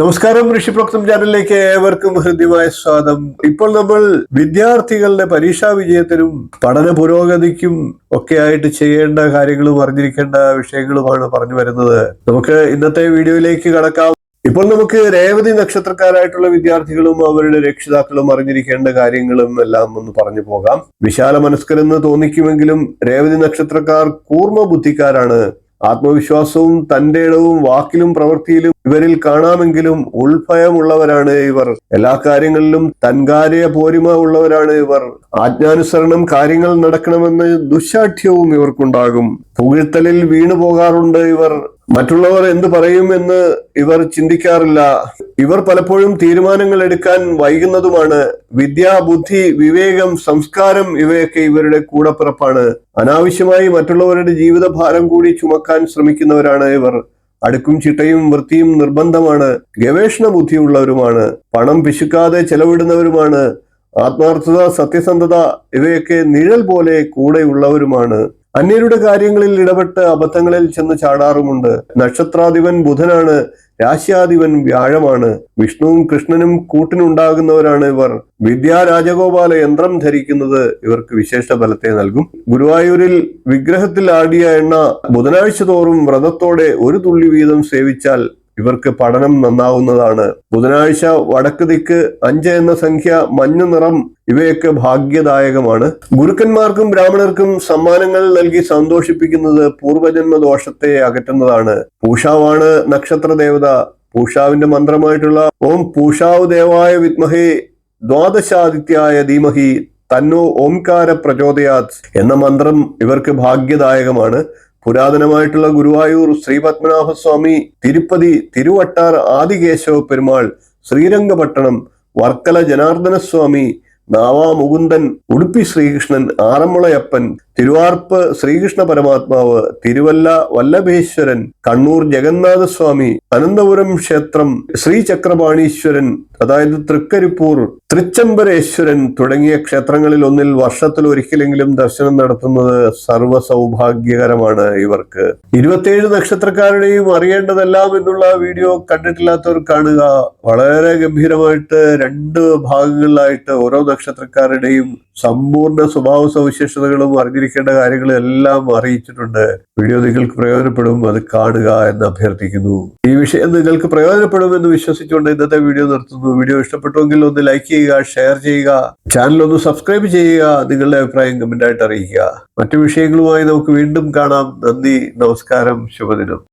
നമസ്കാരം ഋഷിപ്രോക്തം ചാനലിലേക്ക് ഏവർക്കും ഹൃദ്യമായ സ്വാഗതം. ഇപ്പോൾ നമ്മൾ വിദ്യാർത്ഥികളുടെ പരീക്ഷാ വിജയത്തിനും പഠന പുരോഗതിക്കും ഒക്കെ ആയിട്ട് ചെയ്യേണ്ട കാര്യങ്ങളും അറിഞ്ഞിരിക്കേണ്ട വിഷയങ്ങളുമാണ് പറഞ്ഞു വരുന്നത്. നമുക്ക് ഇന്നത്തെ വീഡിയോയിലേക്ക് കടക്കാം. ഇപ്പോൾ നമുക്ക് രേവതി നക്ഷത്രക്കാരായിട്ടുള്ള വിദ്യാർത്ഥികളും അവരുടെ രക്ഷിതാക്കളും അറിഞ്ഞിരിക്കേണ്ട കാര്യങ്ങളും എല്ലാം ഒന്ന് പറഞ്ഞു പോകാം. വിശാല മനസ്കരെന്ന് തോന്നിക്കുമെങ്കിലും രേവതി നക്ഷത്രക്കാർ കൂർമ്മ ബുദ്ധിക്കാരാണ് ആത്മവിശ്വാസവും തന്റെ ഇടവും വാക്കിലും പ്രവൃത്തിയിലും ഇവരിൽ കാണാമെങ്കിലും ഉൾഭയമുള്ളവരാണ് ഇവർ. എല്ലാ കാര്യങ്ങളിലും തൻകാര്യ പോരിമ ഉള്ളവരാണ് ഇവർ. ആജ്ഞാനുസരണം കാര്യങ്ങൾ നടക്കണമെന്ന് ദുശാഠ്യവും ഇവർക്കുണ്ടാകും. പുകഴ്ത്തലിൽ വീണു പോകാറുണ്ട് ഇവർ. മറ്റുള്ളവർ എന്ത് പറയുമെന്ന് ഇവർ ചിന്തിക്കാറില്ല. ഇവർ പലപ്പോഴും തീരുമാനങ്ങൾ എടുക്കാൻ വൈകുന്നതുമാണ്. വിദ്യ ബുദ്ധി വിവേകം സംസ്കാരം ഇവയൊക്കെ ഇവരുടെ കൂടപ്പിറപ്പാണ്. അനാവശ്യമായി മറ്റുള്ളവരുടെ ജീവിതഭാരം കൂടി ചുമക്കാൻ ശ്രമിക്കുന്നവരാണ് ഇവർ. അടുക്കും ചിട്ടയും വൃത്തിയും നിർബന്ധമാണ്. ഗവേഷണ ബുദ്ധിയുള്ളവരുമാണ് പണം പിശുക്കാതെ ചെലവിടുന്നവരുമാണ്. ആത്മാർത്ഥത സത്യസന്ധത ഇവയൊക്കെ നിഴൽ പോലെ കൂടെയുള്ളവരുമാണ്. അന്യരുടെ കാര്യങ്ങളിൽ ഇടപെട്ട് അബദ്ധങ്ങളിൽ ചെന്ന് ചാടാറുമുണ്ട്. നക്ഷത്രാധിപൻ ബുധനാണ് രാശ്യാധിപൻ വ്യാഴമാണ് വിഷ്ണുവും കൃഷ്ണനും കൂട്ടിനുണ്ടാകുന്നവരാണ് ഇവർ. വിദ്യാ രാജഗോപാല യന്ത്രം ധരിക്കുന്നത് ഇവർക്ക് വിശേഷ ബലത്തെ നൽകും. ഗുരുവായൂരിൽ വിഗ്രഹത്തിൽ ആടിയ എണ്ണ ബുധനാഴ്ച തോറും വ്രതത്തോടെ ഒരു തുള്ളി വീതം സേവിച്ചാൽ ഇവർക്ക് പഠനം നന്നാവുന്നതാണ്. ബുധനാഴ്ച വടക്ക് ദിക്ക് അഞ്ച് എന്ന സംഖ്യ മഞ്ഞ നിറം ഇവയൊക്കെ ഭാഗ്യദായകമാണ്. ഗുരുക്കന്മാർക്കും ബ്രാഹ്മണർക്കും സമ്മാനങ്ങൾ നൽകി സന്തോഷിപ്പിക്കുന്നത് പൂർവജന്മ ദോഷത്തെ അകറ്റുന്നതാണ്. പൂഷാവാണ് നക്ഷത്ര ദേവത പൂഷാവിന്റെ മന്ത്രമായിട്ടുള്ള ഓം പൂഷാവ് ദേവായ വിദ്മഹേ ദ്വാദശാദിത്യായ ധീമഹി തന്നോ ഓംകാര പ്രചോദയാത് എന്ന മന്ത്രം ഇവർക്ക് ഭാഗ്യദായകമാണ്. പുരാതനമായിട്ടുള്ള ഗുരുവായൂർ ശ്രീ പത്മനാഭസ്വാമി തിരുപ്പതി തിരുവട്ടാർ ആദികേശവ പെരുമാൾ ശ്രീരംഗപട്ടണം വർക്കല ജനാർദ്ദനസ്വാമി നാവാ മുകുന്ദൻ ഉടുപ്പി ശ്രീകൃഷ്ണൻ ആറന്മുളയപ്പൻ തിരുവാർപ്പ് ശ്രീകൃഷ്ണ പരമാത്മാവ് തിരുവല്ല വല്ലഭേശ്വരൻ കണ്ണൂർ ജഗന്നാഥസ്വാമി അനന്തപുരം ക്ഷേത്രം ശ്രീചക്രപാണീശ്വരൻ അതായത് തൃക്കരിപ്പൂർ തൃച്ചംബരേശ്വരൻ തുടങ്ങിയ ക്ഷേത്രങ്ങളിൽ ഒന്നിൽ വർഷത്തിൽ ഒരിക്കലെങ്കിലും ദർശനം നടത്തുന്നത് സർവ സൗഭാഗ്യകരമാണ് ഇവർക്ക്. ഇരുപത്തിയേഴ് നക്ഷത്രക്കാരുടെയും അറിയേണ്ടതെല്ലാം എന്നുള്ള വീഡിയോ കണ്ടിട്ടില്ലാത്തവർ കാണുക. വളരെ ഗംഭീരമായിട്ട് രണ്ട് ഭാഗങ്ങളിലായിട്ട് ഓരോ നക്ഷത്രക്കാരുടെയും സമ്പൂർണ സ്വഭാവ സവിശേഷതകളും അറിഞ്ഞിരിക്കേണ്ട കാര്യങ്ങളും എല്ലാം അറിയിച്ചിട്ടുണ്ട്. വീഡിയോ നിങ്ങൾക്ക് പ്രയോജനപ്പെടും അത് കാണുക എന്ന് അഭ്യർത്ഥിക്കുന്നു. ഈ വിഷയം നിങ്ങൾക്ക് പ്രയോജനപ്പെടുമെന്ന് വിശ്വസിച്ചുകൊണ്ട് ഇന്നത്തെ വീഡിയോ നിർത്തുന്നു. വീഡിയോ ഇഷ്ടപ്പെട്ടുവെങ്കിൽ ഒന്ന് ലൈക്ക് ചെയ്യുക ഷെയർ ചെയ്യുക ചാനൽ ഒന്ന് സബ്സ്ക്രൈബ് ചെയ്യുക നിങ്ങളുടെ അഭിപ്രായം കമന്റ് ആയിട്ട് അറിയിക്കുക. മറ്റു വിഷയങ്ങളുമായി നമുക്ക് വീണ്ടും കാണാം. നന്ദി നമസ്കാരം ശുഭദിനം.